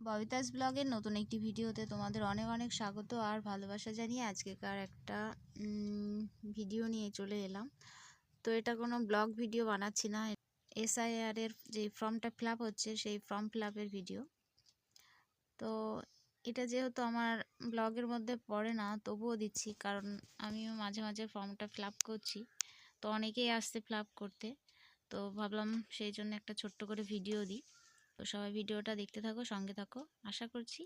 ববিতাস ব্লগের নতুন একটি ভিডিওতে তোমাদের অনেক অনেক স্বাগত আর ভালোবাসা জানিয়ে আজকেকার একটা ভিডিও নিয়ে চলে এলাম। তো এটা কোনো ব্লগ ভিডিও বানাচ্ছি না। এসআইআর এর যে ফর্মটা ফিল হচ্ছে সেই ফর্ম ফিল ভিডিও। তো এটা যেহেতু আমার ব্লগের মধ্যে পড়ে না, তবুও দিচ্ছি কারণ আমিও মাঝে মাঝে ফর্মটা ফিল করছি। তো অনেকেই আসছে ফিল করতে। তো ভাবলাম সেই জন্য একটা ছোট্ট করে ভিডিও দিই। তো সবাই ভিডিওটা দেখতে থাকো, সঙ্গে থাকো। আশা করছি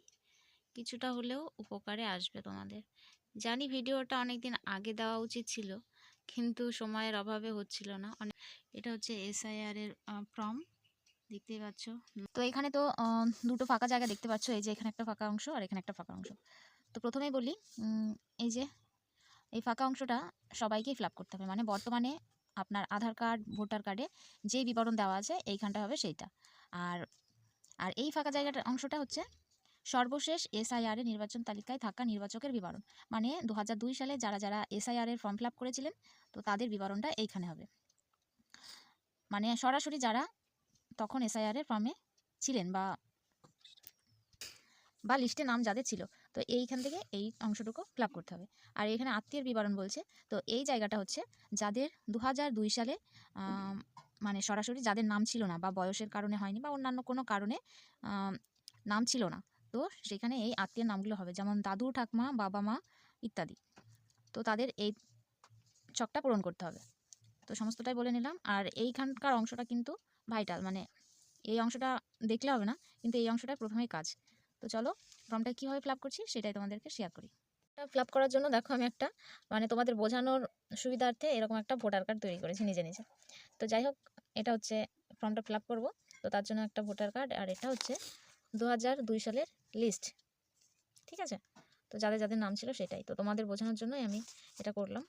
কিছুটা হলেও উপকারে আসবে তোমাদের। জানি ভিডিওটা অনেক দিন আগে দেওয়া উচিত ছিল, কিন্তু সময়ের অভাবে হচ্ছিল না। এটা হচ্ছে এসআইআর এর ফর্ম দেখতেই পাচ্ছ। তো এখানে তো দুটো ফাঁকা জায়গা দেখতে পাচ্ছ, এই যে এখানে একটা ফাঁকা অংশ আর এখানে একটা ফাঁকা অংশ। তো প্রথমেই বলি এই যে, এই ফাঁকা অংশটা সবাইকেই ফিল করতে হবে। মানে বর্তমানে আপনার আধার কার্ড, ভোটার কার্ডে যেই বিবরণ দেওয়া আছে, এইখানটা হবে সেইটা। আর আর এই ফাঁকা জায়গাটার অংশটা হচ্ছে সর্বশেষ এসআইআর এর নির্বাচন তালিকায় থাকা নির্বাচকের বিবরণ। মানে দু হাজার দুই সালে যারা যারা এসআইআর এর ফর্ম ফিল করেছিলেন, তো তাদের বিবরণটা এইখানে হবে। মানে সরাসরি যারা তখন এসআইআর এর ফর্মে ছিলেন বা বা লিস্টে নাম যাদের ছিল, তো এইখান থেকে এই অংশটুকু আপ করতে হবে। আর এখানে আত্মীয়ের বিবরণ বলছে, তো এই জায়গাটা হচ্ছে যাদের দু হাজার দুই সালে মানে সরাসরি যাদের নাম ছিল না বা বয়সের কারণে হয়নি বা অন্যান্য কোনো কারণে নাম ছিল না। তো সেখানে এই আত্মীয়ের নামগুলো হবে। যেমন দাদু, ঠাকমা, বাবা মা ইত্যাদি। তো তাদের এই ছকটা পূরণ করতে হবে। তো সমস্তটাই বলে নিলাম। আর এইখানকার অংশটা কিন্তু ভাইটাল মানে এই অংশটা দেখলে হবে না, কিন্তু এই অংশটা প্রথমেই কাজ। তো চলো, ফর্মটা কীভাবে ফিল আপ করছি সেটাই তোমাদেরকে শেয়ার করি। ফিল আপ করার জন্য দেখো আমি একটা মানে তোমাদের বোঝানোর সুবিধার্থে এরকম একটা ভোটার কার্ড তৈরি করেছি নিজে নিজে। তো যাই হোক এটা হচ্ছে ফর্মটা ফিল আপ করব। তো তার জন্য একটা ভোটার কার্ড আর এটা হচ্ছে দু হাজার দুই সালের লিস্ট ঠিক আছে? তো যাদের যাদের নাম ছিল সেটাই। তো তোমাদের বোঝানোর জন্যই আমি এটা করলাম।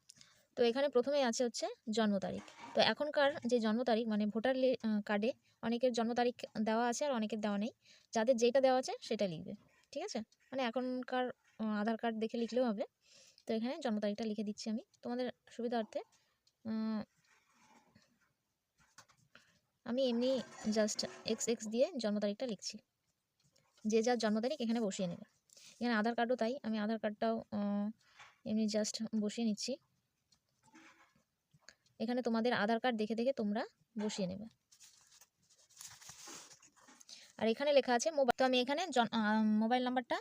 তো এখানে প্রথমেই আছে হচ্ছে জন্ম তারিখ। তো এখনকার যে জন্ম তারিখ মানে ভোটার কার্ডে অনেকের জন্ম তারিখ দেওয়া আছে আর অনেকের দেওয়া নেই। যাদের যেটা দেওয়া আছে সেটা লিখবে। ঠিক আছে? মানে এখনকার আধার কার্ড দেখে লিখলেও হবে। তো এখানে জন্ম তারিখটা লিখে দিচ্ছি আমি। তোমাদের সুবিধার্থে আমি এমনি জাস্ট এক্স এক্স দিয়ে জন্ম তারিখটা লিখছি। যে যার জন্ম তারিখ এখানে বসিয়ে নেবে। এখানে আধার কার্ডও তাই, আমি আধার কার্ডটাও এমনি জাস্ট বসিয়ে নিচ্ছি। এখানে তোমাদের আধার কার্ড দেখে দেখে তোমরা বসিয়ে নেবে। আর এখানে লেখা আছে মোবাইল তো আমি এখানে মোবাইল নাম্বারটা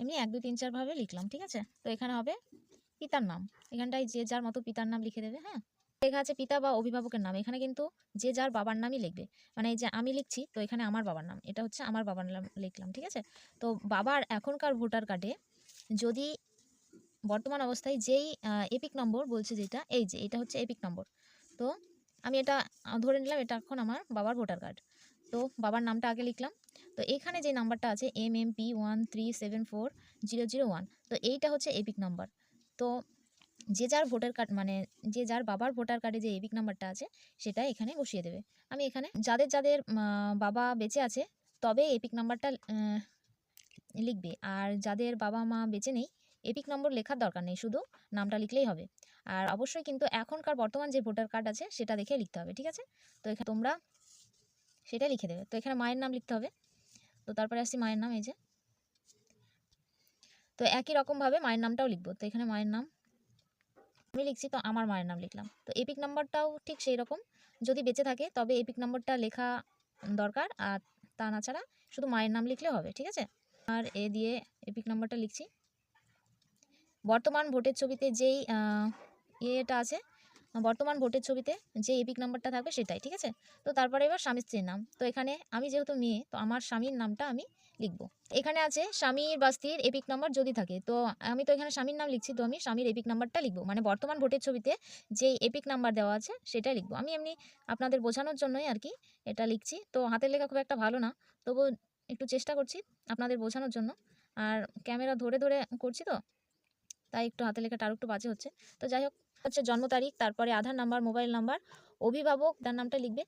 এমনি এক, দুই, তিন, চার ভাবে লিখলাম, ঠিক আছে? তো এখানে হবে পিতার নাম। এখানটায় যে যার মতো পিতার নাম লিখে দেবে হ্যাঁ? লেখা আছে পিতা বা অভিভাবকের নাম। এখানে কিন্তু যে যার বাবার নামই লিখবে। মানে এই যে আমি লিখছি, তো এখানে আমার বাবার নাম। এটা হচ্ছে আমার বাবার নাম লিখলাম, ঠিক আছে? তো বাবার এখনকার ভোটার কার্ডে যদি বর্তমান অবস্থায় যেই এপিক নম্বর বলছে যেটা, এই যে এটা হচ্ছে এপিক নম্বর। তো আমি এটা ধরে নিলাম এটা এখন আমার বাবার ভোটার কার্ড। তো বাবার নামটা আগে লিখলাম। তো এখানে যে নাম্বারটা আছে M M P one three seven four zero zero one তো এইটা হচ্ছে এপিক নাম্বার। তো যে যার ভোটার কার্ড মানে যে যার বাবার ভোটার কার্ডে যে এপিক নাম্বারটা আছে, সেটা এখানে বসিয়ে দেবে। আমি এখানে যাদের যাদের বাবা বেঁচে আছে, তবে এপিক নাম্বারটা লিখবে। আর যাদের বাবা মা বেঁচে নেই এপিক নম্বর লেখার দরকার নেই, শুধু নামটা লিখলেই হবে। আর অবশ্যই কিন্তু এখনকার বর্তমান যে ভোটার কার্ড আছে, সেটা দেখে লিখতে হবে, ঠিক আছে? তো এখানে তোমরা সেটা লিখে দেবে। তো এখানে মায়ের নাম লিখতে হবে। তো তারপরে আসছি মায়ের নাম, এই যে। তো একই রকমভাবে মায়ের নামটাও লিখব। তো এখানে মায়ের নাম আমি লিখছি, তো আমার মায়ের নাম লিখলাম। তো এপিক নাম্বারটাও ঠিক সেই রকম যদি বেঁচে থাকে, তবে এপিক নাম্বারটা লেখা দরকার, আর তা না ছাড়া শুধু মায়ের নাম লিখলে হবে, ঠিক আছে? আর এ দিয়ে এপিক নাম্বারটা লিখছি। বর্তমান ভোটের ছবিতে যেই ইয়েটা আছে বর্তমান ভোটের ছবিতে যে এপিক নাম্বারটা থাকবে সেটাই, ঠিক আছে? তো তারপরে এবার স্বামী স্ত্রীর নাম। তো এখানে আমি যেহেতু মেয়ে, তো আমার স্বামীর নামটা আমি লিখব। এখানে আছে স্বামীর বা স্ত্রীর এপিক নাম্বার যদি থাকে, তো আমি তো এখানে স্বামীর নাম লিখছি, তো আমি স্বামীর এপিক নাম্বারটা লিখব। মানে বর্তমান ভোটের ছবিতে যেই এপিক নাম্বার দেওয়া আছে সেটাই লিখব। আমি এমনি আপনাদের বোঝানোর জন্যই আর কি এটা লিখছি। তো হাতের লেখা খুব একটা ভালো না, তবু একটু চেষ্টা করছি আপনাদের বোঝানোর জন্য। আর ক্যামেরা ধরে ধরে করছি তো, তাই একটু হাতে লেখাটা আরও একটু বাজে হচ্ছে। তো যাই হোক হচ্ছে জন্ম তারিখ, তারপরে আধার নাম্বার, মোবাইল নাম্বার, অভিভাবক, তার নামটা লিখবে।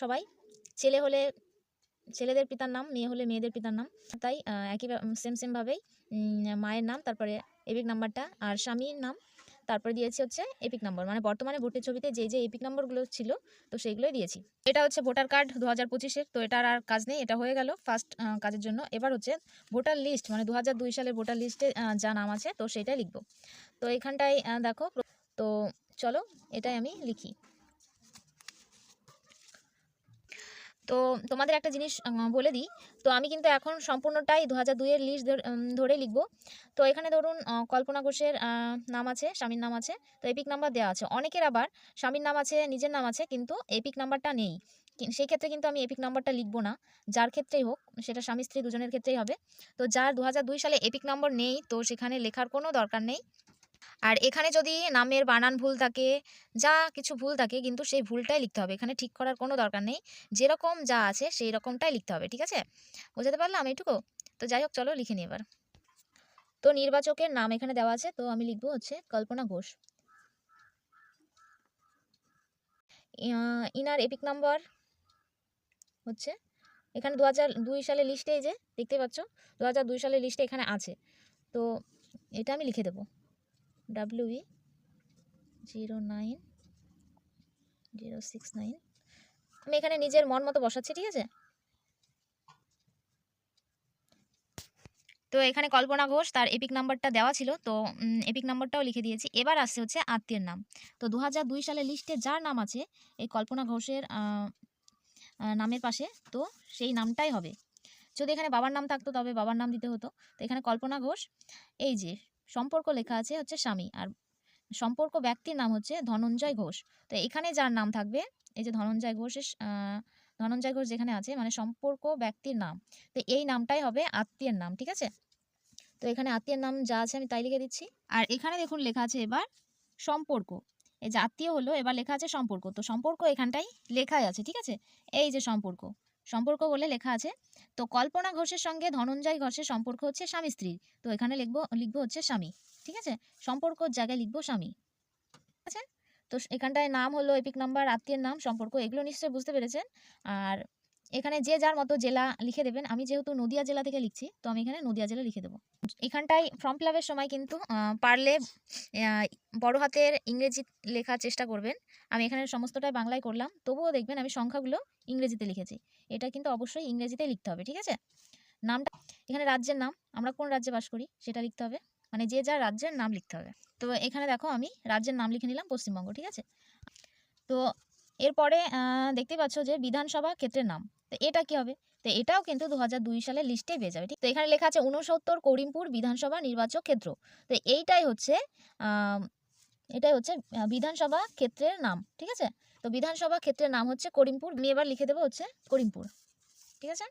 সবাই ছেলে হলে, ছেলেদের পিতার নাম, মেয়ে হলে মেয়েদের পিতার নাম। তাই একই সেম সেমভাবেই মায়ের নাম, তারপরে এপিক নাম্বারটা আর স্বামীর নাম, তারপরে দিয়েছি হচ্ছে এপিক নাম্বার মানে বর্তমানে ভোটের ছবিতে যে যে এপিক নাম্বারগুলো ছিল, তো সেইগুলোই দিয়েছি। এটা হচ্ছে ভোটার কার্ড দু হাজার পঁচিশের তো এটার আর কাজ নেই, এটা হয়ে গেল ফার্স্ট কাজের জন্য। এবার হচ্ছে ভোটার লিস্ট মানে দু হাজার দুই সালের ভোটার লিস্টে যা নাম আছে, তো সেটাই লিখব। তো এখানটায় দেখো তো চলো এটাই আমি লিখি। তো তোমাদের একটা জিনিস বলে দিই। তো আমি কিন্তু এখন সম্পূর্ণটাই দু হাজার দুইয়ের লিস্ট ধরে লিখব। তো এখানে ধরুন কল্পনা ঘোষের নাম আছে, স্বামীর নাম আছে, তো এপিক নাম্বার দেওয়া আছে। অনেকের আবার স্বামীর নাম আছে, নিজের নাম আছে, কিন্তু এপিক নাম্বারটা নেই। সেই ক্ষেত্রে কিন্তু আমি এপিক নাম্বারটা লিখব না। যার ক্ষেত্রেই হোক, সেটা স্বামী, স্ত্রী দুজনের ক্ষেত্রেই হবে। তো যার দু হাজার দুই সালে এপিক নম্বর নেই, তো সেখানে লেখার কোনো দরকার নেই। আর এখানে যদি নামের বানান ভুল থাকে, যা কিছু ভুল থাকে কিন্তু সেই ভুলটাই লিখতে হবে। এখানে ঠিক করার কোনো দরকার নেই। যেরকম যা আছে সেই রকমটাই লিখতে হবে, ঠিক আছে? বোঝাতে পারলাম এইটুকু? তো যাই হোক, চলো লিখে নিই এবার। তো নির্বাচকের নাম এখানে দেওয়া আছে। তো আমি লিখব হচ্ছে কল্পনা ঘোষ। ইনার এপিক নাম্বার হচ্ছে এখানে দু হাজার দুই সালের লিস্টে এই যে, দেখতে পাচ্ছ? দু হাজার দুই সালের লিস্টে এখানে আছে। তো এটা আমি লিখে দেবো। W E zero nine zero six nine আমি এখানে নিজের মন মতো বসাচ্ছি, ঠিক আছে? তো এখানে কল্পনা ঘোষ, তার এপিক নাম্বারটা দেওয়া ছিল, তো এপিক নাম্বারটাও লিখে দিয়েছি। এবার আসছে হচ্ছে আত্মীয়ের নাম। তো দু সালের লিস্টে যার নাম আছে, এই কল্পনা ঘোষের নামের পাশে, তো সেই নামটাই হবে। যদি এখানে বাবার নাম থাকতো, তবে বাবার নাম দিতে হতো। তো এখানে কল্পনা ঘোষ, এই যে সম্পর্ক লেখা আছে হচ্ছে স্বামী। আর সম্পর্ক ব্যক্তির নাম হচ্ছে ধনঞ্জয় ঘোষ। তো এখানে যার নাম থাকবে, এই যে ধনঞ্জয় ঘোষের ধনঞ্জয় ঘোষ যেখানে আছে মানে সম্পর্ক ব্যক্তির নাম। তো এই নামটাই হবে আত্মীয়ের নাম, ঠিক আছে? তো এখানে আত্মীয়ের নাম যা আছে আমি তাই লিখে দিচ্ছি। আর এখানে দেখুন লেখা আছে এবার সম্পর্ক। এই যে আত্মীয় হলো, এবার লেখা আছে সম্পর্ক। তো সম্পর্ক এখানটাই লেখাই আছে, ঠিক আছে? এই যে সম্পর্ক। সম্পর্ক বলে লেখা আছে। তো কল্পনা ঘোষের সঙ্গে ধনঞ্জয় ঘোষের সম্পর্ক হচ্ছে স্বামী স্ত্রীর। তো এখানে লিখব লিখব হচ্ছে স্বামী, ঠিক আছে? সম্পর্কর জায়গায় লিখব স্বামী, ঠিক আছে? তো এখানটায় নাম হলো, এপিক নাম্বার, আত্মীয়ের নাম, সম্পর্ক, এগুলো নিশ্চয়ই বুঝতে পেরেছেন। আর এখানে যে যার মতো জেলা লিখে দেবেন, আমি যেহেতু নদিয়া জেলা থেকে লিখছি, তো আমি এখানে নদিয়া জেলা লিখে দেবো। এখানটায় ফর্ম ফিল সময় কিন্তু পারলে বড় হাতের ইংরেজি লেখার চেষ্টা করবেন। আমি এখানে সমস্তটাই বাংলায় করলাম, তবুও দেখবেন আমি সংখ্যাগুলো ইংরেজিতে লিখেছি। এটা কিন্তু অবশ্যই ইংরেজিতে লিখতে হবে, ঠিক আছে? নামটা, এখানে রাজ্যের নাম, আমরা কোন রাজ্যে বাস করি সেটা লিখতে হবে। মানে যে যার রাজ্যের নাম লিখতে হবে। তো এখানে দেখো আমি রাজ্যের নাম লিখে নিলাম পশ্চিমবঙ্গ, ঠিক আছে? তো এরপরে দেখতে পাচ্ছ যে বিধানসভা ক্ষেত্রের নাম। তো এটা কি হবে? তো এটাও কিন্তু দু হাজার দুই সালের লিস্টে পেয়ে যাবে। ঠিক, তো এখানে লেখা আছে উনসত্তর করিমপুর বিধানসভা নির্বাচক ক্ষেত্র। তো এইটাই হচ্ছে এটাই হচ্ছে বিধানসভা ক্ষেত্রের নাম। ঠিক আছে? তো বিধানসভা ক্ষেত্রের নাম হচ্ছে করিমপুর। আমি এবার লিখে দেবো হচ্ছে করিমপুর। ঠিক আছে?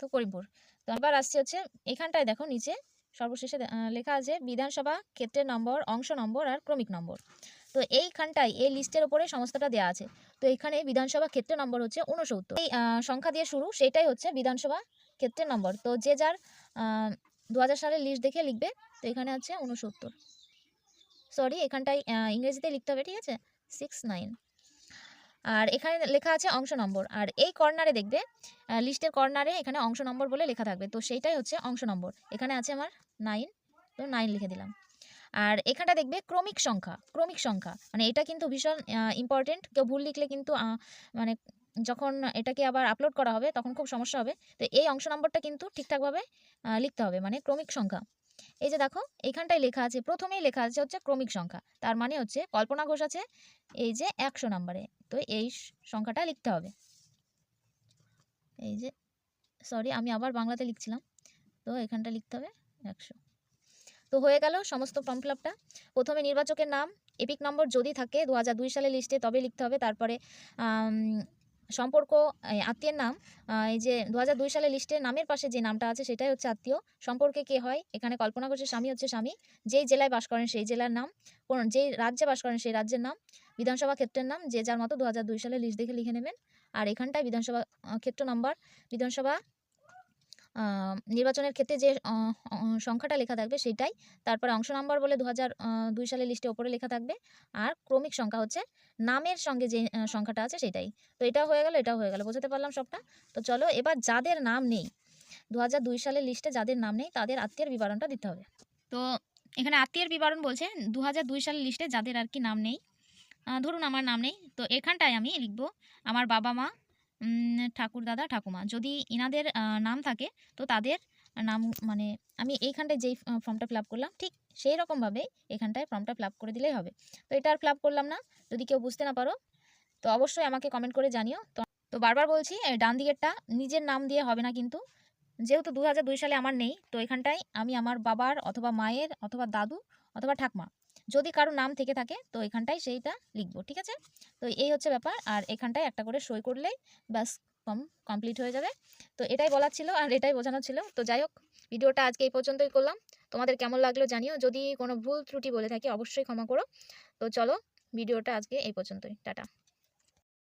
তো করিমপুর। তো এবার আসছে হচ্ছে, এখানটায় দেখো নিচে। সর্বশেষে লেখা আছে, বিধানসভা ক্ষেত্রের নম্বর, অংশ নম্বর আর ক্রমিক নম্বর। তো এইখানটায়, এই লিস্টের উপরে সমস্তটা দেওয়া আছে। তো এখানে বিধানসভা ক্ষেত্রের নম্বর হচ্ছে উনসত্তর এই সংখ্যা দিয়ে শুরু, সেটাই হচ্ছে বিধানসভা ক্ষেত্রের নম্বর। তো যে যার দু হাজার সালের লিস্ট দেখে লিখবে, তো এখানে হচ্ছে উনসত্তর সরি, এখানটায় ইংরেজিতে লিখতে হবে, ঠিক আছে? Six nine. আর এখানে লেখা আছে অংশ নম্বর। আর এই কর্নারে দেখবে লিস্টের কর্নারে এখানে অংশ নম্বর বলে লেখা থাকবে। তো সেইটাই হচ্ছে অংশ নম্বর। এখানে আছে আমার নাইন তো নাইন লিখে দিলাম। আর এখানটা দেখবে ক্রমিক সংখ্যা ক্রমিক সংখ্যা। মানে এটা কিন্তু ভীষণ ইম্পর্টেন্ট কেউ ভুল লিখলে কিন্তু মানে যখন এটাকে আবার আপলোড করা হবে, তখন খুব সমস্যা হবে। তো এই অংশ নম্বরটা কিন্তু ঠিকঠাকভাবে লিখতে হবে। মানে ক্রমিক সংখ্যা। এই যে দেখো এইখানটায় লেখা আছে, প্রথমেই লেখা আছে হচ্ছে ক্রমিক সংখ্যা। তার মানে হচ্ছে কল্পনা ঘোষ আছে, এই যে একশো নম্বরে। তো এই সংখ্যাটা লিখতে হবে। এই যে সরি আমি আবার বাংলাতে লিখছিলাম। তো এখানটা লিখতে হবে একশো। তো হয়ে গেল সমস্ত ফর্ম ফিল আপটা প্রথমে নির্বাচকের নাম, এপিক নম্বর যদি থাকে দু সালের লিস্টে তবে লিখতে হবে। তারপরে সম্পর্ক আত্মীয়ের নাম এই যে দু হাজার দুই সালের লিস্টে নামের পাশে যে নামটা আছে সেটাই হচ্ছে আত্মীয়। সম্পর্কে কে হয়? এখানে কল্পনা ঘোষের স্বামী হচ্ছে স্বামী। যেই জেলায় বাস করেন সেই জেলার নাম। কোন, যেই রাজ্যে বাস করেন সেই রাজ্যের নাম। বিধানসভা ক্ষেত্রের নাম, যে যার মতো দু সালের লিস্ট দেখে লিখে নেবেন। আর এখানটায় বিধানসভা ক্ষেত্র নাম্বার, বিধানসভা নির্বাচনের ক্ষেত্রে যে সংখ্যাটা লেখা থাকবে সেটাই। তারপরে অংশ নাম্বার বলে দু হাজার দুই সালের লিস্টে ওপরে লেখা থাকবে। আর ক্রমিক সংখ্যা হচ্ছে নামের সঙ্গে যে সংখ্যাটা আছে সেটাই। তো এটা হয়ে গেল, এটাও হয়ে গেল, বোঝাতে পারলাম সবটা? তো চলো এবার যাদের নাম নেই দু হাজার দুই সালের লিস্টে যাদের নাম নেই তাদের আত্মীয়ের বিবরণটা দিতে হবে। তো এখানে আত্মীয়ের বিবরণ বলছে দু হাজার দুই সালের লিস্টে যাদের আর কি নাম নেই ধরুন আমার নাম নেই, তো এখানটায় আমি লিখব, আমার বাবা মা ঠাকুর দাদা ঠাকুমা। যদি ইনাদের আহ, নাম থাকে তো তাদের নাম মানে আমি এইখানটায় যেই ফর্মটা ফিল করলাম ঠিক সেই রকমভাবে এখানটায় ফর্মটা ফিল করে দিলেই হবে। তো এটা আর ফিল করলাম না। যদি কেউ বুঝতে না পারো তো অবশ্যই আমাকে কমেন্ট করে জানিও। তো তো বারবার বলছি ডান দিকেরটা নিজের নাম দিয়ে হবে না কিন্তু। যেহেতু দু সালে আমার নেই তো এখানটায় আমি আমার বাবার অথবা মায়ের অথবা দাদু অথবা ঠাকমা যদি কারও নাম থেকে থাকে, তো এখানটায় সেইটা লিখব, ঠিক আছে? তো এই হচ্ছে ব্যাপার, আর এখানটায় একটা করে সই করলেই ব্যাস কম কমপ্লিট হয়ে যাবে। তো এটাই বলার ছিল, আর এটাই বোঝানো ছিল। তো যাই হোক, ভিডিওটা আজকে এই পর্যন্তই করলাম। তোমাদের কেমন লাগল জানিও। যদি কোনো ভুল ত্রুটি বলে থাকি, অবশ্যই ক্ষমা করো। তো চলো, ভিডিওটা আজকে এই পর্যন্তই। টাটা।